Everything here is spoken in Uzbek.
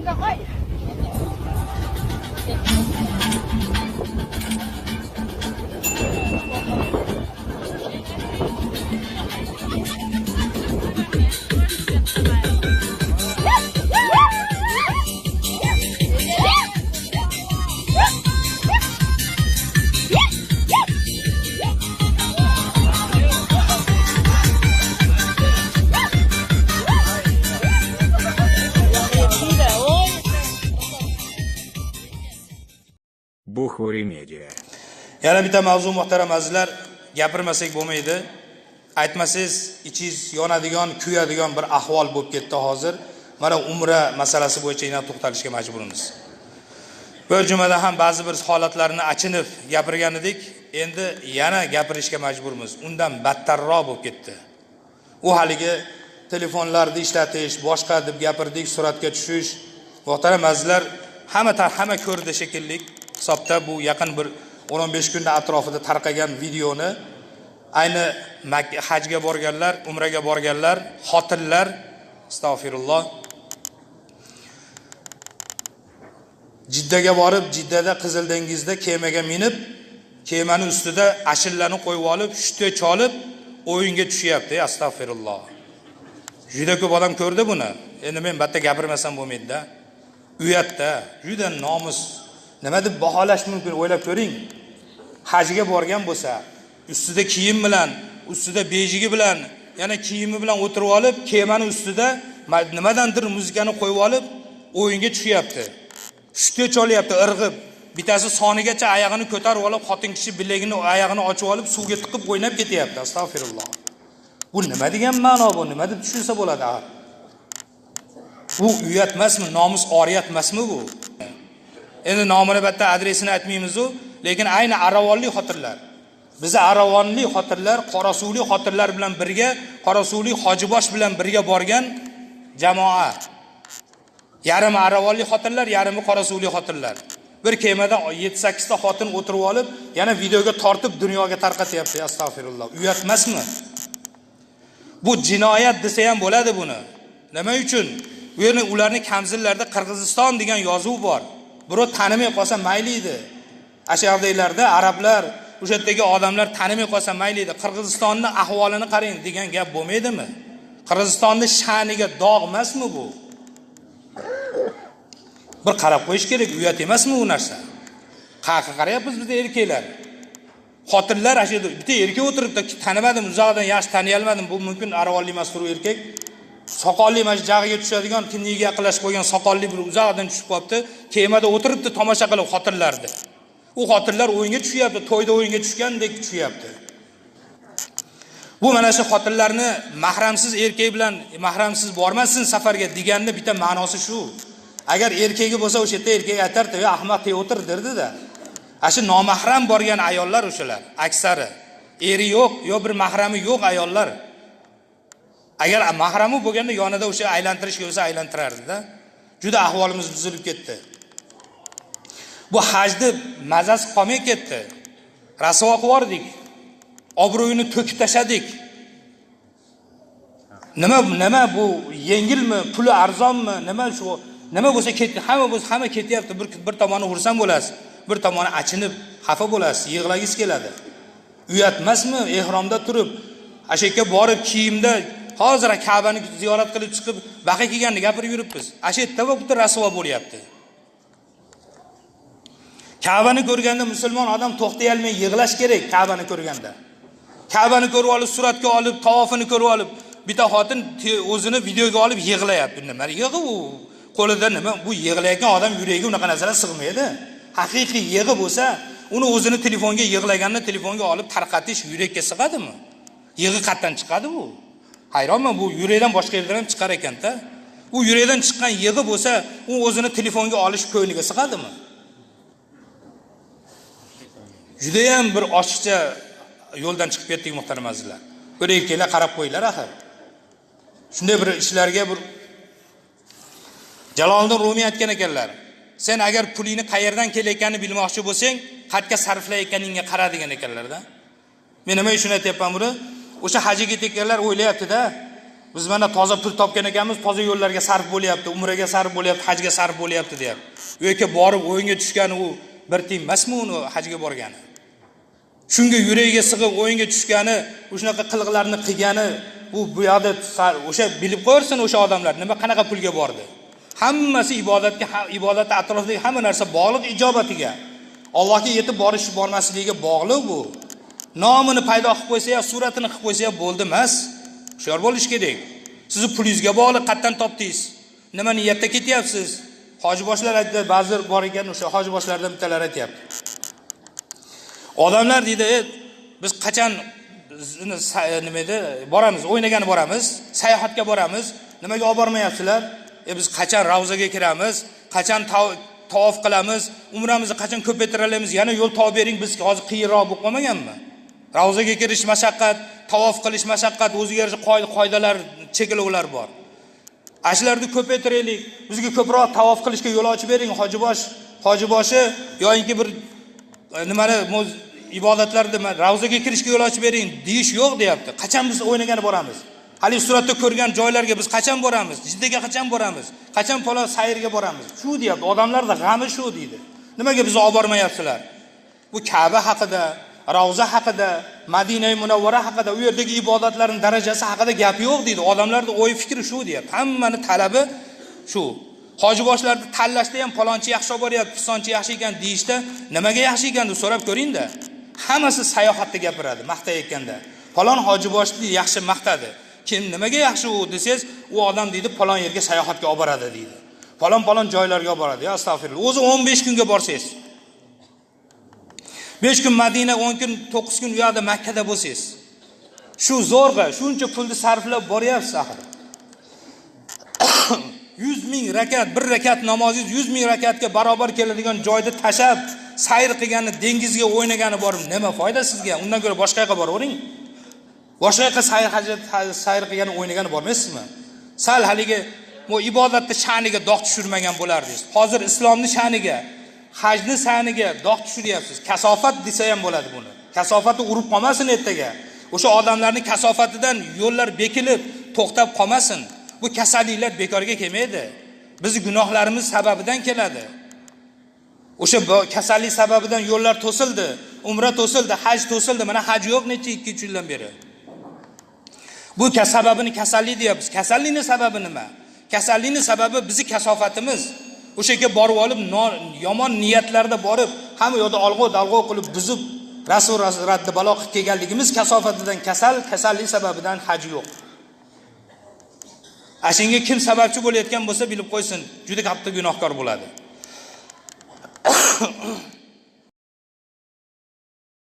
Ang kakay! Buxuri Media. yana bitta mavzu muhtaram azizlar. Gapirmasak bo'lmaydi. Aytmasangiz ichingiz yonadigan kuyadigan bir ahvol bo'lib ketdi hozir. Mana umra masalasi bo'yicha yana to'xtalishga majburmiz. Bir jumada ham ba'zi bir holatlarni achinib gapirgan edik. Endi yana gapirishga majburmiz. Undan battarroq bo'lib ketdi. U haligi telefonlarni ishlatish boshqa deb gapirdik suratga tushish. Muhtaram azizlar hamma hamma ko'rdi shekilli. Hisobda bu yaqin bir o'n o'n besh kunni atrofida tarqagan videoni ayni hajga borganlar umraga borganlar xotinlar astag'firulloh jiddaga borib jiddada qizil dengizda kemaga minib kemani ustida ashillani qo'yib olib shushta cholib o'yinga tushyapti astag'firulloh juda ko'p odam ko'rdi buni. Endi men bitta gapirmasam bo'lmaydida. Uyatda juda nomus nima deb baholash mumkin o'ylab ko'ring. Hajga borgan bo'lsa ustida kiyim bilan ustida bejigi bilan yana kiyimi bilan o'tirib olib kemani ustida nimadandir muzikani qo'yib olib o'yinga tushyapti shutga cholyapti irg'ib. Bittasi sonigacha oyog'ini ko'tarib olib xotin kishi bilagini oyog'ini ochib olib suvga tiqib o'ynab ketyapti. Astag'firulloh bu nima degan ma'no bu? Nima deb tushunsa bo'ladi? Axir bu uyat emasmi nomus oriyat emasmi bu? Endi nomini bitta adresini aytmaymizu lekin ayni aravonli xotinlar bizni aravonli xotinlar qorasuvli xotinlar bilan birga qorasuvli hojibosh bilan birga borgan jamoa. Yarimi aravonli xotinlar yarimi qorasuvli xotinlar bir kemada yetti sakkizta xotin o'tirib olib yana videoga tortib dunyoga tarqatyapti astag'firulloh. Uyat emasmi bu jinoyat desa ham bo'ladi buni. Nima uchun? Bu yerni ularni kamzillarda qirg'iziston degan yozuv bor. Birov tanimay qolsa mayli edi. Ana arablar o'sha yerdagi odamlar tanimay qolsa mayli edi. Qirg'izistonni ahvolini qarang degan gap bo'lmaydimi? Qirg'izistonni sha'niga dog' emasmi bu? Bir qarab qo'yish kerak uyat emasmi bu narsa? Qayerqa qarayapmiz biz erkaklar. Xotinlar ana shu yerda bitta erkak o'tiribdi tanimadim uzoqdan yaxshi taniy olmadim bu mumkin arvonli emas erkak. Soqolli mana shu jag'iga tushadigan kinniga yaqinlashib qolgan soqolli bir uzoqdan tushib qolibdi. Kemada o'tiribdi tomosha qilib xotinlarni. U xotinlar o'yinga tushyapti to'yda o'yinga tushgandek tushyapti. Bu mana shu xotinlarni mahramsiz erkak bilan e, mahramsiz bormasin safarga deganni bitta ma'nosi shu. Agar erkagi bo'lsa o'sha yerda erkak aytardi "Ey ahmoq tey o'tir derdida. Ana shu nomahram borgan ayollar o'shalar aksari. Eri yo'q yo bir mahrami yo'q ayollar. Agar mahrami bo'lganda yonida o'sha aylantirish bo'lsa aylantirardida juda ahvolimiz buzilib ketdi. Bu hajni mazasi qolmay ketdi. Rasvo qilib yubordik. Obro'yini to'kib tashladik. Nima nima bu yengilmi puli arzonmi nima shu nima bo'lsa ketdi hamma bo'lsa hamma ketyapti bir bir tomoni xursand bo'lasiz bir tomoni achinib xafa bo'lasiz yig'lagingiz keladi. Uyatmasmi ehromda turib ana shu yerga borib kiyimda hozir kabani ziyorat qilib chiqib baqa kelganini gapirib yuribmiz. Ana shu yerda bitta rasvo bo'lyapti. Kabani ko'rganda musulmon odam to'xtay olmay yig'lash kerak kabani ko'rganda. Kabani ko'rib olib suratga olib tavofini ko'rib olib bitta xotin o'zini videoga olib yig'layapti. Nima yig'i u qo'lida nima? Bu yig'layotgan odam yuragiga unaqa narsalar sig'maydi. Haqiqiy yig'i bo'lsa uni o'zini telefonga yig'laganini telefonga olib tarqatish yurakka sig'adimi? Yig'i qayerdan chiqadi bu. Hayronman bu yurakdan boshqa yerdan ham chiqar ekanda. U yurakdan chiqqan yig'i bo'lsa u o'zini telefonga olish ko'ngliga sig'adimi? Judayam bir ochiqcha yo'ldan chiqib ketdik muhtaram azizlar. Bir erkaklar qarab qo'yinglar axir. Shunday bir ishlarga bir jaloliddin rumiy aytgan ekanlar sen agar pulingni qayerdan kelayotganini bilmoqchi bo'lsang qayerga sarflayotganingga qara degan ekanlarda. Men nima uchun aytyapman buni? O'sha hajiga ketayotganlar o'ylayaptida. Biz mana toza pul topgan ekanmiz toza yo'llarga sarf bo'lyapti umraga sarf bo'lyapti hajga sarf bo'lyapti deyapti. U yerga borib o'yinga tushgani u bir tiyin emasmi uni hajga borgani? Shunga yuragiga sig'ib o'yinga tushgani shunaqa qiliqlarni qilgani u bu yoqda o'sha bilib qo'yarsin o'sha odamlar nima qanaqa pulga bordi? Hammasi ibodatga ibodat ibodatni atrofidagi hamma narsa bog'liq ijobatiga. Allohga yetib borish bormasligiga bog'liq bu. Nomini paydo qilib qo'ysa ya suratini qilib qo'ysa ya bo'ldi emas. Hushyor bo'lish kerak. Sizni pulingizga bog'liq qayerdan topdingiz. Nima niyatda ketyapsiz? Hojiboshlar aytdi ba'zi bor ekan o'sha hojiboshlardan bittalari aytyapti. Odamlar deydi "E, biz qachon sa- nima edi? Boramiz o'ynagani boramiz sayohatga boramiz. Nimaga olib bormayapsizlar? E biz qachon ravzaga kiramiz? Qachon tav- tavof qilamiz? Umramizni qachon ko'paytira olamiz yana yo'l topib bering biz hozir qiyinroq bo'lib qolmaganmi ravzaga kirish mashaqqat tavof qilish mashaqqat o'ziga yarasha qoidalar cheklovlar bor. Ana shularni ko'paytiraylik. Bizga ko'proq tavof qilishga yo'l ochib bering hojibosh hojiboshi yoyinki bir e, nimani ibodatlarni ravzaga kirishga yo'l ochib bering deyish yo'q deyapti. Qachon biz o'ynagani boramiz? Haligi suratda ko'rgan joylarga biz qachon boramiz? Jiddaga qachon boramiz? Qachon palon sayrga boramiz? Shu deyapti. Odamlarda g'ami shu deydi. Nimaga bizni olib bormayapsizlar? Bu kaba haqida ravza haqida madina munavvara haqida u yerdagi ibodatlarni darajasi haqida gap yo'q deydi. Odamlarni o'y fikri shu deyapti. Hammani talabi shu. Hojiboshlarni tanlashda ham palonchi yaxshi olib boryapti pisonchi yaxshi ekan deyishda nimaga yaxshi ekan deb so'rab ko'ringda. Hammasi sayohatda gapiradi maqtayotganda palon hojiboshni yaxshi maqtadi. Kim nimaga yaxshi u desangiz u odam deydi palon yerga sayohatga olib boradi deydi. Palon palon joylarga olib boradi ya astag'firulloh. O'zi o'n besh kunga borsangiz besh kun madina o'n kun to'qqiz kun u yoqda makkada bo'lsangiz. Shu zo'rg'a shuncha pulni sarflab boryapsiz axir. Yuz ming rakat bir rakat namozingiz yuz ming rakatga barobar keladigan joyda tashlab sayr qilgani dengizga o'ynagani borib nima foyda sizga? Undan ko'ra boshqa yoqqa boravering boshqa yoqqa sayr hajat sayr qilgani o'ynagani bormaysizmi sal haligi bu ibodatni sha'niga dog' tushirmagan bo'lardingiz. Hozir islomni sha'niga hajni sha'niga dog' tushiryapsiz. Kasofat desa ham bo'ladi buni. Kasofati urib qolmasin ertaga. O'sha odamlarni kasofatidan yo'llar bekilib to'xtab qolmasin. Bu kasalliklar bekorga kelmaydi. Bizni gunohlarimiz sababidan keladi. O'sha kasallik sababidan yo'llar to'sildi umra to'sildi haj to'sildi. Mana haj yo'q necha ikki uch yildan beri. Bu sababini kasallik deyapmiz. Kasallikni sababi nima? Kasallikni sababi bizni kasofatimiz o'sha yerga borib olib yomon niyatlarda borib hamma yoqda olg'ov dalg'ov qilib buzib rasul raddi balo qilib kelganligimiz kasofatidan kasal kasallik sababidan haj yo'q. Ana shunga kim sababchi bo'layotgan bo'lsa bilib qo'ysin juda katta gunohkor bo'ladi.